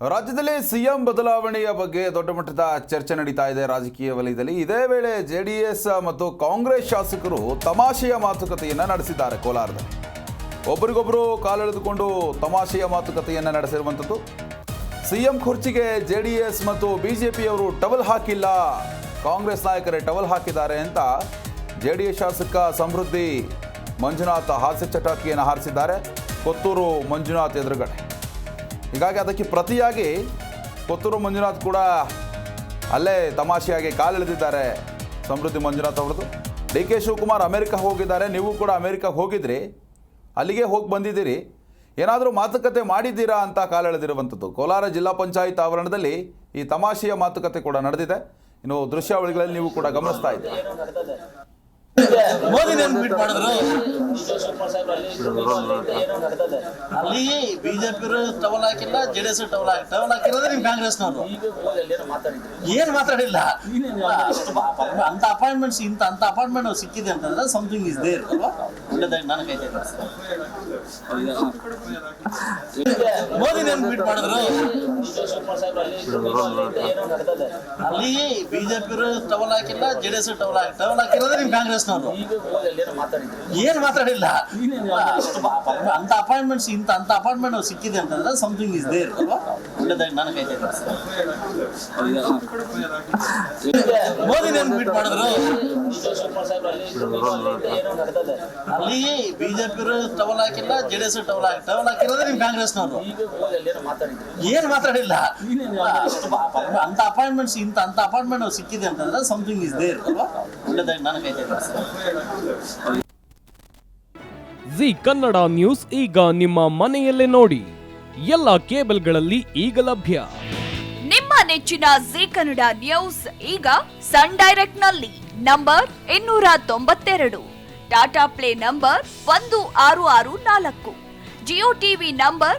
ರಾಜ್ಯದಲ್ಲಿ ಸಿಎಂ ಬದಲಾವಣೆಯ ಬಗ್ಗೆ ದೊಡ್ಡ ಮಟ್ಟದ ಚರ್ಚೆ ನಡೀತಾ ಇದೆ ರಾಜಕೀಯ ವಲಯದಲ್ಲಿ. ಇದೇ ವೇಳೆ ಜೆಡಿಎಸ್ ಮತ್ತು ಕಾಂಗ್ರೆಸ್ ಶಾಸಕರು ತಮಾಷೆಯ ಮಾತುಕತೆಯನ್ನು ನಡೆಸಿದ್ದಾರೆ ಕೋಲಾರದಲ್ಲಿ. ಒಬ್ಬರಿಗೊಬ್ಬರು ಕಾಲೆಳೆದುಕೊಂಡು ತಮಾಷೆಯ ಮಾತುಕತೆಯನ್ನು ನಡೆಸಿರುವಂಥದ್ದು. ಸಿಎಂ ಕುರ್ಚಿಗೆ ಎಸ್ ಮತ್ತು ಬಿ ಜೆ ಪಿಯವರು ಟವಲ್ ಹಾಕಿಲ್ಲ, ಕಾಂಗ್ರೆಸ್ ನಾಯಕರೇ ಟವಲ್ ಹಾಕಿದ್ದಾರೆ ಅಂತ ಜೆಡಿಎಸ್ ಶಾಸಕ ಸಮೃದ್ಧಿ ಮಂಜುನಾಥ್ ಹಾಸ್ಯ ಚಟಾಕಿಯನ್ನು ಹಾರಿಸಿದ್ದಾರೆ. ಕೊತ್ತೂರು ಮಂಜುನಾಥ್ ಎದುರುಗಡೆ. ಹೀಗಾಗಿ ಅದಕ್ಕೆ ಪ್ರತಿಯಾಗಿ ಕೊತ್ತೂರು ಮಂಜುನಾಥ್ ಕೂಡ ಅಲ್ಲೇ ತಮಾಷೆಯಾಗಿ ಕಾಲಿಳಿದಿದ್ದಾರೆ. ಸಮೃದ್ಧಿ ಮಂಜುನಾಥ್ ಅವ್ರದ್ದು. ಡಿ ಕೆ ಶಿವಕುಮಾರ್ ಅಮೆರಿಕ ಹೋಗಿದ್ದಾರೆ. ನೀವು ಕೂಡ ಅಮೆರಿಕಕ್ಕೆ ಹೋಗಿದ್ರಿ. ಅಲ್ಲಿಗೆ ಹೋಗಿ ಬಂದಿದ್ದೀರಿ. ಏನಾದರೂ ಮಾತುಕತೆ ಮಾಡಿದ್ದೀರಾ ಅಂತ ಕಾಲೆಳೆದಿರುವಂಥದ್ದು. ಕೋಲಾರ ಜಿಲ್ಲಾ ಪಂಚಾಯತ್ ಆವರಣದಲ್ಲಿ ಈ ತಮಾಷೆಯ ಮಾತುಕತೆ ಕೂಡ ನಡೆದಿದೆ. ಇನ್ನು ದೃಶ್ಯಾವಳಿಗಳಲ್ಲಿ ನೀವು ಕೂಡ ಗಮನಿಸ್ತಾ ಇದ್ದೀರಿ. ಮೋದಿ ಮೀಟ್ ಮಾಡಿದ್ರು. ಅಲ್ಲಿ ಬಿಜೆಪಿ ಟವಲ್ ಹಾಕಿಲ್ಲ ಜೆಡಿಎಸ್ ಟವಲ್ ಹಾಕಿ ಟವಲ್ ಹಾಕಿರೋದ್ರೆ ನಿಮ್ ಕಾಂಗ್ರೆಸ್ನವರು. ಏನ್ ಮಾತಾಡಿಲ್ಲ? ಅಂತ ಅಪಾಯಿಂಟ್ಮೆಂಟ್ಸ್ ಇಂತ ಅಂತ ಅಪಾಯಿಂಟ್ಮೆಂಟ್ ಸಿಕ್ಕಿದೆ ಅಂತಂದ್ರೆ ಸಮಥಿಂಗ್ ಇಸ್ ದೇರ್ ಒಳ್ಳೇದಾಗಿ ನಾನು ಕೈ ಮೋದಿ ಮೀಟ್ ಮಾಡಿದ್ರು. ಅಲ್ಲಿ ಬಿಜೆಪಿ ಟವಲ್ ಹಾಕಿಲ್ಲ ಜೆಡಿಎಸ್ ಟವಲ್ ಹಾಕಿ ಟವಲ್ ಹಾಕಿರೋದ್ರೆ ನಿಮ್ ಕಾಂಗ್ರೆಸ್ನವರು. ಏನ್ ಮಾತಾಡಿಲ್ಲ? ಅಂತ ಅಪಾಯಿಂಟ್ಮೆಂಟ್ಸ್ ಇಂತ ಅಂತ ಅಪಾಯಿಂಟ್ಮೆಂಟ್ ಸಿಕ್ಕಿದೆ ಅಂತಂದ್ರೆ ಸಮಥಿಂಗ್ ಇಸ್ ದೇರ್ ಒಳ್ಳೇದಾಗಿ ನಾನು ಕೈ ಮೋದಿ ಮೀಟ್ ಮಾಡಿದ್ರು. ಅಲ್ಲಿ ಬಿಜೆಪಿ ಟವಲ್ ಹಾಕಿಲ್ಲ ಜೆಡಿಎಸ್ ಟವಲ್ ಹಾಕಿ ಟವಲ್ ಹಾಕಿರೋದ್ರೆ ನಿಮ್ ಕಾಂಗ್ರೆಸ್ನವರು. ಏನ್ ಮಾತಾಡಿಲ್ಲ. ಅಂತ ಅಪಾಯಿಂಟ್ಮೆಂಟ್ಸ್ ಇಂತ ಅಂತ ಅಪಾಯಿಂಟ್ಮೆಂಟ್ ಸಿಕ್ಕಿದೆ ಅಂತಂದ್ರೆ ಸಮಥಿಂಗ್ ಇಸ್ ದೇರ್ ಒಳ್ಳೆದಾಗಿ ನಾನು ಕೈ ಜಿ ಕನ್ನಡ ನ್ಯೂಸ್ ಈಗ ನಿಮ್ಮ ಮನೆಯಲ್ಲೇ ನೋಡಿ. ಎಲ್ಲ ಕೇಬಲ್ಗಳಲ್ಲಿ ಈಗ ಲಭ್ಯ. ನಿಮ್ಮ ನೆಚ್ಚಿನ ಜಿ ಕನ್ನಡ ನ್ಯೂಸ್ ಈಗ ಸನ್ ಡೈರೆಕ್ಟ್ನಲ್ಲಿ ನಂಬರ್ ಇನ್ನೂರ ತೊಂಬತ್ತೆರಡು. ಟಾಟಾ ಪ್ಲೇ ನಂಬರ್ ಒಂದು ಆರು ಆರು ನಾಲ್ಕು. Jio TV number